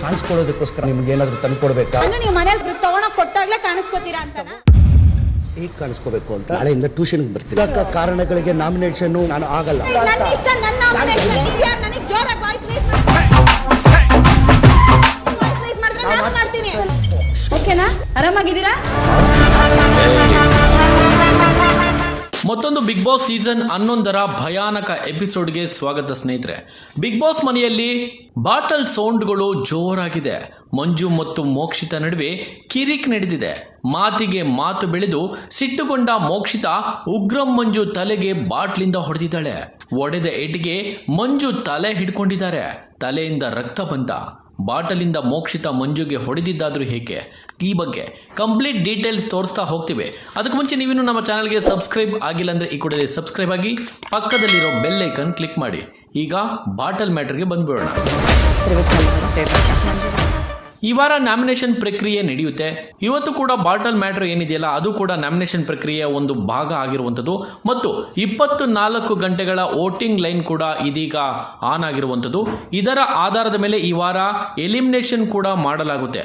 ಕಾಣಿಸ್ಕೊಳ್ಳೋದಕ್ಕೋಸ್ಕರ ನಿಮ್ಗೆ ಏನಾದ್ರು ತಂದು ಕೊಡ್ಬೇಕಾ ಅಂದ್ರೆ ನೀವು ಮನೇಲಿ ತಗೊಂಡೋಗ್ ಕೊಟ್ಟಾಗ್ಲೇ ಕಾಣಿಸ್ಕೋತೀರಾ ಅಂತ ಈಗ ಕಾಣಿಸ್ಕೋಬೇಕು ಅಂತ ನಾಳೆಯಿಂದ ಟ್ಯೂಷನ್ಗೆ ಬರ್ತೀನಿ. ಕಾರಣಗಳಿಗೆ ನಾಮಿನೇಷನ್ ನಾನು ಆಗಲ್ಲ. ಓಕೆನಾ ಇಷ್ಟ ಮತ್ತೊಂದು ಬಿಗ್ ಬಾಸ್ ಸೀಸನ್ ಹನ್ನೊಂದರ ಭಯಾನಕ ಎಪಿಸೋಡ್ಗೆ ಸ್ವಾಗತ ಸ್ನೇಹಿತರೆ. ಬಿಗ್ ಬಾಸ್ ಮನೆಯಲ್ಲಿ ಬಾಟಲ್ ಸೌಂಡ್ಗಳು ಜೋರಾಗಿದೆ. ಮಂಜು ಮತ್ತು ಮೋಕ್ಷಿತ ನಡುವೆ ಕಿರಿಕ್ ನಡೆದಿದೆ. ಮಾತಿಗೆ ಮಾತು ಬೆಳೆದು ಸಿಟ್ಟುಗೊಂಡ ಮೋಕ್ಷಿತ ಉಗ್ರಂ ಮಂಜು ತಲೆಗೆ ಬಾಟ್ಲಿಂದ ಹೊಡೆದಿದ್ದಾಳೆ. ಒಡೆದ ಏಟಿಗೆ ಮಂಜು ತಲೆ ಹಿಡ್ಕೊಂಡಿದ್ದಾರೆ. ತಲೆಯಿಂದ ರಕ್ತ ಬಂತ ಬಾಟಲಿಂದ ಮೋಕ್ಷಿತ ಮಂಜುಗೆ ಹೊಡೆದಿದ್ದಾದರೂ ಹೇಗೆ? ಈ ಬಗ್ಗೆ ಕಂಪ್ಲೀಟ್ ಡೀಟೇಲ್ಸ್ ತೋರಿಸ್ತಾ ಹೋಗ್ತೀವಿ. ಅದಕ್ಕೆ ಮುಂಚೆ ನೀವಿನ್ನು ನಮ್ಮ ಚಾನಲ್ಗೆ ಸಬ್ಸ್ಕ್ರೈಬ್ ಆಗಿಲ್ಲ ಅಂದರೆ ಈ ಕೂಡಲೇ ಸಬ್ಸ್ಕ್ರೈಬ್ ಆಗಿ ಪಕ್ಕದಲ್ಲಿರೋ ಬೆಲ್ ಐಕನ್ ಕ್ಲಿಕ್ ಮಾಡಿ. ಈಗ ಬಾಟಲ್ ಮ್ಯಾಟರ್ಗೆ ಬಂದ್ಬಿಡೋಣ. ಈ ವಾರ ನಾಮಿನೇಷನ್ ಪ್ರಕ್ರಿಯೆ ನಡೆಯುತ್ತೆ. ಇವತ್ತು ಕೂಡ ಬಾಟಲ್ ಮ್ಯಾಟರ್ ಏನಿದೆಯಲ್ಲ, ಅದು ಕೂಡ ನಾಮಿನೇಷನ್ ಪ್ರಕ್ರಿಯೆಯ ಒಂದು ಭಾಗ ಆಗಿರುವಂಥದ್ದು. ಮತ್ತು ಇಪ್ಪತ್ತು ನಾಲ್ಕು ಗಂಟೆಗಳ ವೋಟಿಂಗ್ ಲೈನ್ ಕೂಡ ಇದೀಗ ಆನ್ ಆಗಿರುವಂಥದ್ದು. ಇದರ ಆಧಾರದ ಮೇಲೆ ಈ ವಾರ ಎಲಿಮಿನೇಷನ್ ಕೂಡ ಮಾಡಲಾಗುತ್ತೆ.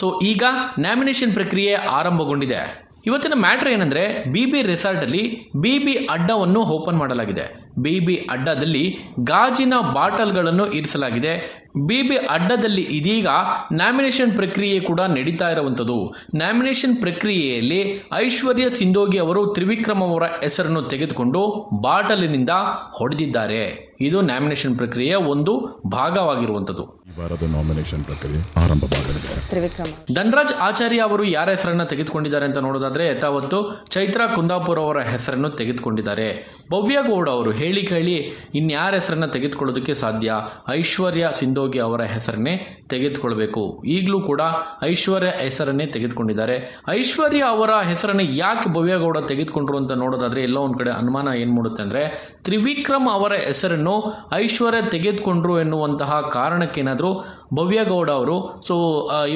ಸೊ ಈಗ ನಾಮಿನೇಷನ್ ಪ್ರಕ್ರಿಯೆ ಆರಂಭಗೊಂಡಿದೆ. ಇವತ್ತಿನ ಮ್ಯಾಟ್ರ್ ಏನಂದ್ರೆ ಬಿ ಬಿ ರೆಸಾರ್ಟಲ್ಲಿ ಬಿ ಬಿ ಅಡ್ಡವನ್ನು ಓಪನ್ ಮಾಡಲಾಗಿದೆ. ಬಿ ಬಿ ಅಡ್ಡದಲ್ಲಿ ಗಾಜಿನ ಬಾಟಲ್ಗಳನ್ನು ಇರಿಸಲಾಗಿದೆ. ಬಿ ಬಿ ಅಡ್ಡದಲ್ಲಿ ಇದೀಗ ನಾಮಿನೇಷನ್ ಪ್ರಕ್ರಿಯೆ ಕೂಡ ನಡೀತಾ ಇರುವಂಥದ್ದು. ನಾಮಿನೇಷನ್ ಪ್ರಕ್ರಿಯೆಯಲ್ಲಿ ಐಶ್ವರ್ಯ ಸಿಂಧೋಗಿ ಅವರು ತ್ರಿವಿಕ್ರಮ್ ಅವರ ಹೆಸರನ್ನು ತೆಗೆದುಕೊಂಡು ಬಾಟಲಿನಿಂದ ಹೊಡೆದಿದ್ದಾರೆ. ಇದು ನಾಮಿನೇಷನ್ ಪ್ರಕ್ರಿಯೆಯ ಒಂದು ಭಾಗವಾಗಿರುವಂಥದ್ದು. ಈ ವಾರದ ನಾಮಿನೇಷನ್ ಪ್ರಕ್ರಿಯೆ ಆರಂಭವಾಗಲಿದೆ. ಧನರಾಜ್ ಆಚಾರ್ಯ ಅವರು ಯಾರ ಹೆಸರನ್ನ ತೆಗೆದುಕೊಂಡಿದ್ದಾರೆ ಅಂತ ನೋಡೋದಾದ್ರೆ ಯಥಾವತ್ತು ಚೈತ್ರ ಕುಂದಾಪುರ ಅವರ ಹೆಸರನ್ನು ತೆಗೆದುಕೊಂಡಿದ್ದಾರೆ. ಭವ್ಯ ಗೌಡ ಅವರು ಹೇಳಿ ಕೇಳಿ ಇನ್ಯಾರ ಹೆಸರನ್ನ ತೆಗೆದುಕೊಳ್ಳೋದಕ್ಕೆ ಸಾಧ್ಯ? ಐಶ್ವರ್ಯ ಸಿಂಧೋಗಿ ಅವರ ಹೆಸರನ್ನೇ ತೆಗೆದುಕೊಳ್ಬೇಕು. ಈಗಲೂ ಕೂಡ ಐಶ್ವರ್ಯ ಹೆಸರನ್ನೇ ತೆಗೆದುಕೊಂಡಿದ್ದಾರೆ. ಐಶ್ವರ್ಯ ಅವರ ಹೆಸರನ್ನು ಯಾಕೆ ಭವ್ಯಗೌಡ ತೆಗೆದುಕೊಂಡ್ರು ಅಂತ ನೋಡೋದಾದರೆ ಎಲ್ಲೋ ಒಂದು ಕಡೆ ಅನುಮಾನ ಏನು ಮೂಡುತ್ತೆ ಅಂದರೆ, ತ್ರಿವಿಕ್ರಮ್ ಅವರ ಹೆಸರನ್ನು ಐಶ್ವರ್ಯ ತೆಗೆದುಕೊಂಡ್ರು ಎನ್ನುವಂತಹ ಕಾರಣಕ್ಕೇನಾದರೂ ಭವ್ಯಗೌಡ ಅವರು, ಸೊ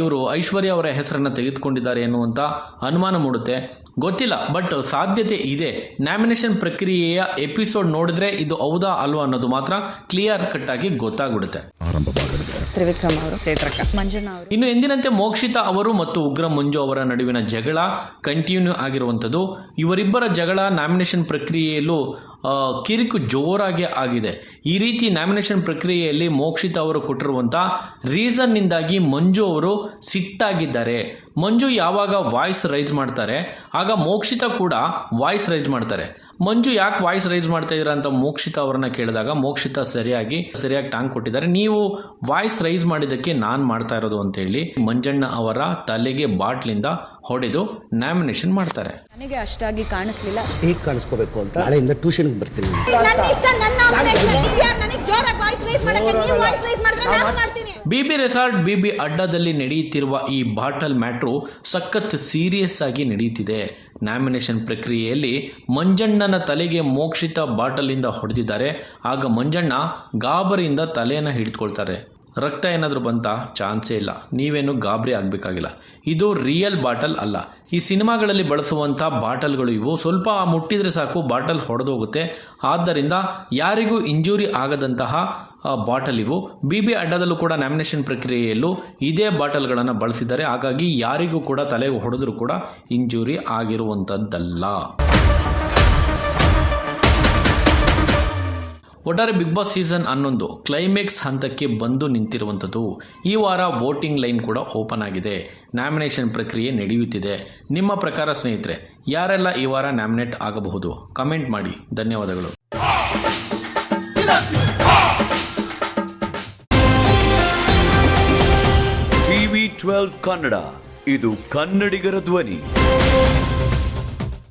ಇವರು ಐಶ್ವರ್ಯ ಅವರ ಹೆಸರನ್ನು ತೆಗೆದುಕೊಂಡಿದ್ದಾರೆ ಎನ್ನುವಂಥ ಅನುಮಾನ ಮೂಡುತ್ತೆ. ಗೊತ್ತಿಲ್ಲ ಬಟ್ ಸಾಧ್ಯತೆ ಇದೆ. ನ್ಯಾಮಿನೇಷನ್ ಪ್ರಕ್ರಿಯೆಯ ಎಪಿಸೋಡ್ ನೋಡಿದ್ರೆ ಇದು ಹೌದಾ ಅಲ್ವಾ ಅನ್ನೋದು ಮಾತ್ರ ಕ್ಲಿಯರ್ ಕಟ್ ಆಗಿ ಗೊತ್ತಾಗ್ಬಿಡುತ್ತೆ. ತ್ರಿವಿಕ್ರಮ್ ಅವರು ಚೈತ್ರಕ. ಮಂಜುನಾ ಅವರು. ಇನ್ನು ಎಂದಿನಂತೆ ಮೋಕ್ಷಿತಾ ಅವರು ಮತ್ತು ಉಗ್ರ ಮಂಜು ಅವರ ನಡುವಿನ ಜಗಳ ಕಂಟಿನ್ಯೂ ಆಗಿರುವಂಥದ್ದು. ಇವರಿಬ್ಬರ ಜಗಳ ನಾಮಿನೇಷನ್ ಪ್ರಕ್ರಿಯೆಯಲ್ಲೂ ಕಿರಿಕು ಜೋರಾಗಿ ಆಗಿದೆ. ಈ ರೀತಿ ನಾಮಿನೇಷನ್ ಪ್ರಕ್ರಿಯೆಯಲ್ಲಿ ಮೋಕ್ಷಿತ ಅವರು ಕೊಟ್ಟಿರುವಂಥ ರೀಸನ್ನಿಂದಾಗಿ ಮಂಜು ಅವರು ಸಿಟ್ಟಾಗಿದ್ದಾರೆ. ಮಂಜು ಯಾವಾಗ ವಾಯ್ಸ್ ರೈಸ್ ಮಾಡ್ತಾರೆ, ಆಗ ಮೋಕ್ಷಿತ ಕೂಡ ವಾಯ್ಸ್ ರೈಸ್ ಮಾಡ್ತಾರೆ. ಮಂಜು ಯಾಕೆ ವಾಯ್ಸ್ ರೈಸ್ ಮಾಡ್ತಾ ಇದ್ದೀರಾ ಅಂತ ಮೋಕ್ಷಿತ ಅವರನ್ನ ಕೇಳಿದಾಗ ಮೋಕ್ಷಿತ ಸರಿಯಾಗಿ ಸರಿಯಾಗಿ ಟಾಂಗ್ ಕೊಟ್ಟಿದ್ದಾರೆ. ನೀವು ವಾಯ್ಸ್ ರೈಸ್ ಮಾಡಿದ್ದಕ್ಕೆ ನಾನು ಮಾಡ್ತಾ ಇರೋದು ಅಂತ ಹೇಳಿ ಮಂಜಣ್ಣ ಅವರ ತಲೆಗೆ ಬಾಟ್ಲಿಂದ ಹೊಡೆದು ನಾಮಿನೇಷನ್ ಮಾಡ್ತಾರೆ. ನನಗೆ ಅಷ್ಟಾಗಿ ಕಾಣಿಸ್ಲಿಲ್ಲ. ಹೇಗೆ ಕಾಣಿಸ್ಕೋಬೇಕು ಅಂತ ನಾಳೆಯಿಂದ ಟ್ಯೂಷನ್ಗೆ ಬರ್ತೀನಿ ನನ್ನ ಇಷ್ಟ ನನ್ನ ನಾಮಿನೇಷನ್ ನೀವು ನನಗೆ ಜೋರಾಗಿ ವಾಯ್ಸ್ ರೈಸ್ ಮಾಡಕ್ಕೆ ನೀವು ವಾಯ್ಸ್ ರೈಸ್ ಮಾಡಿದ್ರೆ ನಾನು ಮಾಡ್ತೀನಿ. ಬಿಬಿ ರೆಸಾರ್ಟ್ ಬಿಬಿ ಅಡ್ಡದಲ್ಲಿ ನಡೆಯುತ್ತಿರುವ ಈ ಬಾಟಲ್ ಮ್ಯಾಟ್ರು ಸಖತ್ ಸೀರಿಯಸ್ ಆಗಿ ನಡೆಯುತ್ತಿದೆ. ನಾಮಿನೇಷನ್ ಪ್ರಕ್ರಿಯೆಯಲ್ಲಿ ಮಂಜಣ್ಣನ ತಲೆಗೆ ಮೋಕ್ಷಿತ ಬಾಟಲಿಂದ ಹೊಡೆದಿದ್ದಾರೆ. ಆಗ ಮಂಜಣ್ಣ ಗಾಬರಿಯಿಂದ ತಲೆಯನ್ನು ಹಿಡಿದುಕೊಳ್ತಾರೆ. ರಕ್ತ ಏನಾದರೂ ಬಂತ? ಚಾನ್ಸೇ ಇಲ್ಲ. ನೀವೇನು ಗಾಬರಿ ಆಗಬೇಕಾಗಿಲ್ಲ. ಇದು ರಿಯಲ್ ಬಾಟಲ್ ಅಲ್ಲ. ಈ ಸಿನಿಮಾಗಳಲ್ಲಿ ಬಳಸುವಂಥ ಬಾಟಲ್ಗಳು ಇವು. ಸ್ವಲ್ಪ ಮುಟ್ಟಿದರೆ ಸಾಕು, ಬಾಟಲ್ ಹೊಡೆದೋಗುತ್ತೆ. ಆದ್ದರಿಂದ ಯಾರಿಗೂ ಇಂಜುರಿ ಆಗದಂತಹ ಬಾಟಲ್ ಇವು. ಬಿ ಬಿ ಅಡ್ಡದಲ್ಲೂ ಕೂಡ ನ್ಯಾಮಿನೇಷನ್ ಪ್ರಕ್ರಿಯೆಯಲ್ಲೂ ಇದೇ ಬಾಟಲ್ಗಳನ್ನು ಬಳಸಿದ್ದಾರೆ. ಹಾಗಾಗಿ ಯಾರಿಗೂ ಕೂಡ ತಲೆಗೆ ಹೊಡೆದರೂ ಕೂಡ ಇಂಜುರಿ ಆಗಿರುವಂಥದ್ದಲ್ಲ. ಒಟ್ಟಾರೆ ಬಿಗ್ ಬಾಸ್ ಸೀಸನ್ ಹನ್ನೊಂದು ಕ್ಲೈಮ್ಯಾಕ್ಸ್ ಹಂತಕ್ಕೆ ಬಂದು ನಿಂತಿರುವಂಥದ್ದು. ಈ ವಾರ ವೋಟಿಂಗ್ ಲೈನ್ ಕೂಡ ಓಪನ್ ಆಗಿದೆ. ನ್ಯಾಮಿನೇಷನ್ ಪ್ರಕ್ರಿಯೆ ನಡೆಯುತ್ತಿದೆ. ನಿಮ್ಮ ಪ್ರಕಾರ ಸ್ನೇಹಿತರೆ, ಯಾರೆಲ್ಲ ಈ ವಾರ ನ್ಯಾಮಿನೇಟ್ ಆಗಬಹುದು? ಕಮೆಂಟ್ ಮಾಡಿ. ಧನ್ಯವಾದಗಳು. ಟಿವಿ ಟ್ವೆಲ್ವ್ ಕನ್ನಡ, ಇದು ಕನ್ನಡಿಗರ ಧ್ವನಿ.